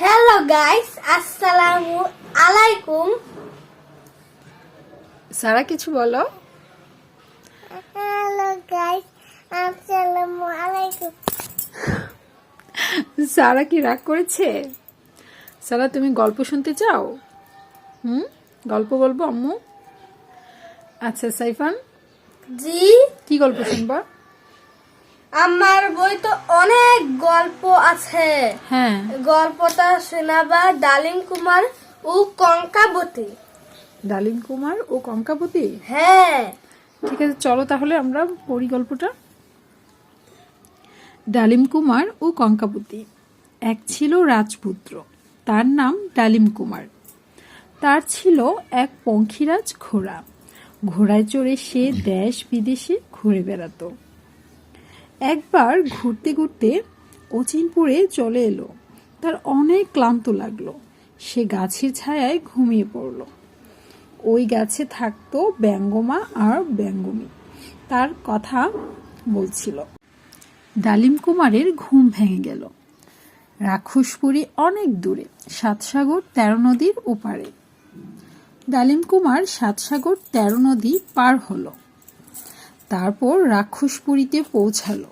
Hello guys আসসালামু আলাইকুম সারা কিছু বলো। হ্যালো গাইস আসসালামু আলাইকুম সারা কি রাগ করেছে? সারা তুমি গল্প শুনতে চাও? হুম? গল্প বলব আম্মু? আচ্ছা সাইফান? জি। কি গল্প শুনবা? আমার বই তো অনেক গল্প আছে। হ্যাঁ। গল্পটা শোনাবা ডালিম কুমার ও কঙ্কাবতী। ডালিম কুমার ও কঙ্কাবতী? হ্যাঁ। ঠিক আছে চলো তাহলে আমরা পড়ি গল্পটা। ডালিম কুমার ও কঙ্কাবতী এক ছিল রাজপুত্র। তার নাম ডালিম কুমার। তার ছিল এক পঙ্খিরাজ ঘোড়া। ঘোড়ায় চড়ে সে দেশ বিদেশে ঘুরে বেড়াতো। একবার ঘুরতে ঘুরতে অচিনপুরে চলে এলো। তার অনেক ক্লান্ত লাগল। সে গাছের ছায়ায় ঘুমিয়ে পড়ল। ওই গাছে থাকতো ব্যঙ্গমা আর ব্যঙ্গমী। তার কথা বলছিল। ডালিম কুমারের ঘুম ভেঙে গেল। রাক্ষসপুরী অনেক দূরে, সাতসাগর তেরো নদীর ওপারে। ডালিম কুমার সাতসাগর তেরো নদী পার হলো। তারপর রাক্ষসপুরীতে পৌঁছালো।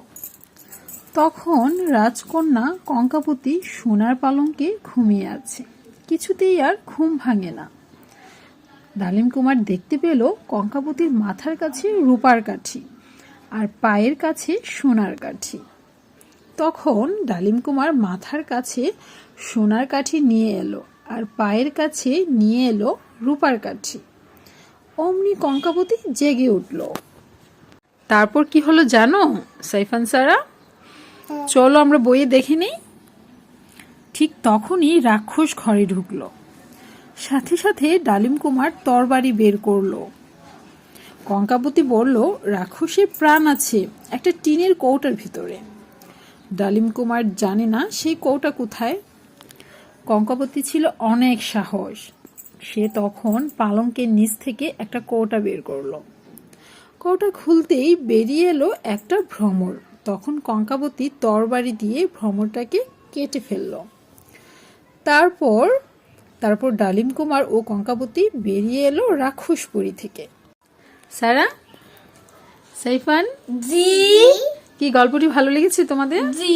তখন রাজকন্যা কঙ্কাপতি সোনার পালঙ্কে ঘুমিয়ে আছে। কিছুতেই আর ঘুম ভাঙে না। ডালিম কুমার দেখতে পেল কঙ্কাপতির মাথার কাছে রূপার কাঠি আর পায়ের কাছে সোনার কাঠি। তখন ডালিম কুমার মাথার কাছে সোনার কাঠি নিয়ে এলো আর পায়ের কাছে নিয়ে এলো রূপার কাঠি। অমনি কঙ্কাপতি জেগে উঠল। তারপর কি হলো জানো, সাইফান সারা? চলো আমরা বইয়ে দেখে নিই। ঠিক তখনই রাক্ষস ঘরে ঢুকলো। সাথে সাথে ডালিম কুমার তরবারি বের করল। কঙ্কাবতী বলল, রাক্ষসের প্রাণ আছে, একটা টিনের কৌটার ভিতরে। ডালিম কুমার জানে না সেই কৌটা কোথায়? কঙ্কাবতী ছিল অনেক সাহস। সে তখন পালঙ্কের নিচ থেকে একটা কৌটা বের করল। কৌটা খুলতেই বেরিয়ে এলো একটা ভ্রমর। তখন কঙ্কাবতী তরবারি দিয়ে ভ্রমরটাকে কেটে ফেলল। তারপর তারপর ডালিম কুমার ও কঙ্কাবতী বেরিয়ে এলো রাক্ষসপুরী থেকে। সারা? সাইফান? জি। কি গল্পটি ভালো লেগেছে তোমাদের? জি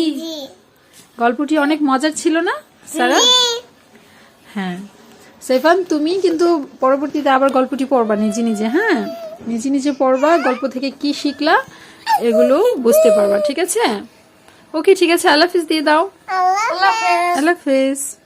গল্পটি অনেক মজার ছিল না সারা? হ্যাঁ। সাইফান তুমি কিন্তু পরবর্তীতে আবার গল্পটি পড়বা নিজে নিজে হ্যাঁ? নিজে নিজে পড়বা গল্প থেকে কি শিখলা এগুলো বুঝতে পারবা ঠিক আছে? ওকে ঠিক আছে আল্লাহ হাফিজ দিয়ে দাও। আল্লাহ হাফেজ। আল্লাহ হাফিজ।